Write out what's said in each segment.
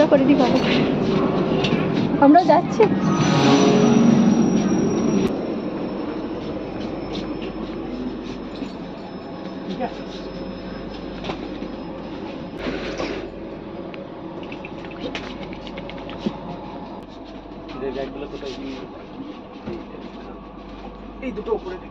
ভিডিওটা করে দি ভালো আমরা যাচ্ছি। এই দুটো উপরে দিই।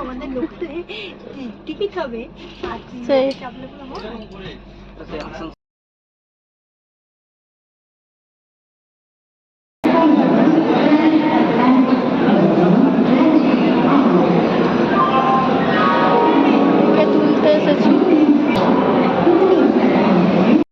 আমাদের লোক টিকিট হবে।